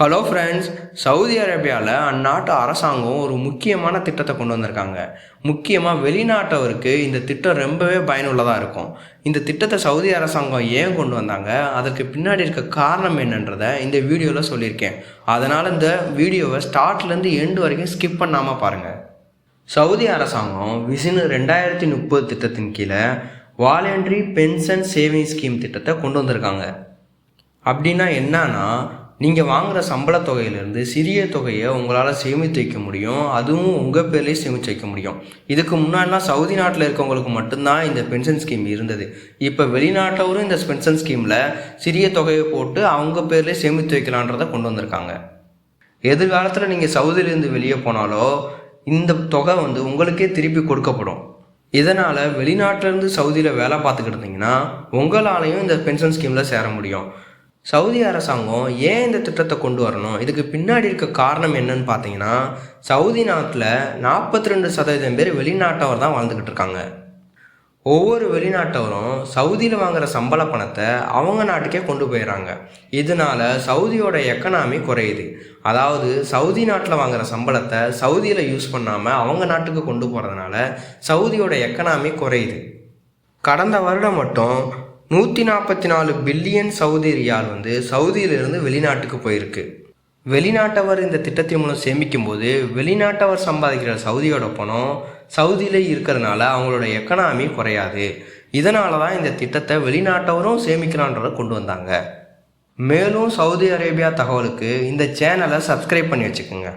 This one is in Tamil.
ஹலோ ஃப்ரெண்ட்ஸ் சவுதி அரேபியாவில் அந்நாட்டு அரசாங்கம் ஒரு முக்கியமான திட்டத்தை கொண்டு வந்திருக்காங்க. முக்கியமாக வெளிநாட்டவருக்கு இந்த திட்டம் ரொம்பவே பயனுள்ளதாக இருக்கும். இந்த திட்டத்தை சவுதி அரசாங்கம் ஏன் கொண்டு வந்தாங்க? அதற்கு பின்னாடி இருக்க காரணம் என்னன்றதை இந்த வீடியோவில் சொல்லியிருக்கேன். அதனால் இந்த வீடியோவை ஸ்டார்ட்லேருந்து எண்டு வரைக்கும் ஸ்கிப் பண்ணாமல் பாருங்கள் சவுதி அரசாங்கம் விசினு ரெண்டாயிரத்தி முப்பது திட்டத்தின் கீழே வாலண்டரி பென்ஷன் சேவிங் ஸ்கீம் திட்டத்தை கொண்டு வந்திருக்காங்க. அப்படின்னா என்னன்னா நீங்கள் வாங்குகிற சம்பள தொகையிலேருந்து சிறிய தொகையை உங்களால் சேமித்து வைக்க முடியும். அதுவும் உங்கள் பேர்லேயே சேமித்து வைக்க முடியும். இதுக்கு முன்னாடிலாம் சவுதி நாட்டில் இருக்கவங்களுக்கு மட்டும்தான் இந்த பென்ஷன் ஸ்கீம் இருந்தது. இப்போ வெளிநாட்டவரும் இந்த பென்ஷன் ஸ்கீமில் சிறிய தொகையை போட்டு அவங்க பேர்லேயே சேமித்து வைக்கலான்றதை கொண்டு வந்திருக்காங்க. எதிர்காலத்தில் நீங்கள் சவுதியிலேருந்து வெளியே போனாலோ இந்த தொகை வந்து உங்களுக்கே திருப்பி கொடுக்கப்படும். இதனால் வெளிநாட்டிலேருந்து சவுதியில் வேலை பார்த்துக்கிட்டு இருந்தீங்கன்னா உங்களாலையும் இந்த பென்ஷன் ஸ்கீமில் சேர முடியும். சவுதி அரசாங்கம் ஏன் இந்த திட்டத்தை கொண்டு வரணும்? இதுக்கு பின்னாடி இருக்க காரணம் என்னன்னு பார்த்தீங்கன்னா சவுதி நாட்டில் நாற்பத்தி ரெண்டு சதவீதம் பேர் வெளிநாட்டவர் தான் வாழ்ந்துக்கிட்டு இருக்காங்க. ஒவ்வொரு வெளிநாட்டவரும் சவுதியில் வாங்குற சம்பள பணத்தை அவங்க நாட்டுக்கே கொண்டு போயிடுறாங்க. இதனால சவுதியோட எக்கனாமி குறையுது. அதாவது சவுதி நாட்டில் வாங்குற சம்பளத்தை சவுதியில் யூஸ் பண்ணாமல் அவங்க நாட்டுக்கு கொண்டு போகிறதுனால சவுதியோட எக்கனாமி குறையுது. கடந்த வருடம் மட்டும் நூற்றி நாற்பத்தி நாலு பில்லியன் சவுதி ரியால் வந்து சவுதியிலிருந்து வெளிநாட்டுக்கு போயிருக்கு. வெளிநாட்டவர் இந்த திட்டத்தின் மூலம் சேமிக்கும் போது வெளிநாட்டவர் சம்பாதிக்கிற சவுதியோட பணம் சவுதியில் இருக்கிறதுனால அவங்களோட எக்கனாமி குறையாது. இதனால தான் இந்த திட்டத்தை வெளிநாட்டவரும் சேமிக்கலான்றதை கொண்டு வந்தாங்க. மேலும் சவுதி அரேபியா தகவலுக்கு இந்த சேனலை சப்ஸ்கிரைப் பண்ணி வச்சுக்கோங்க.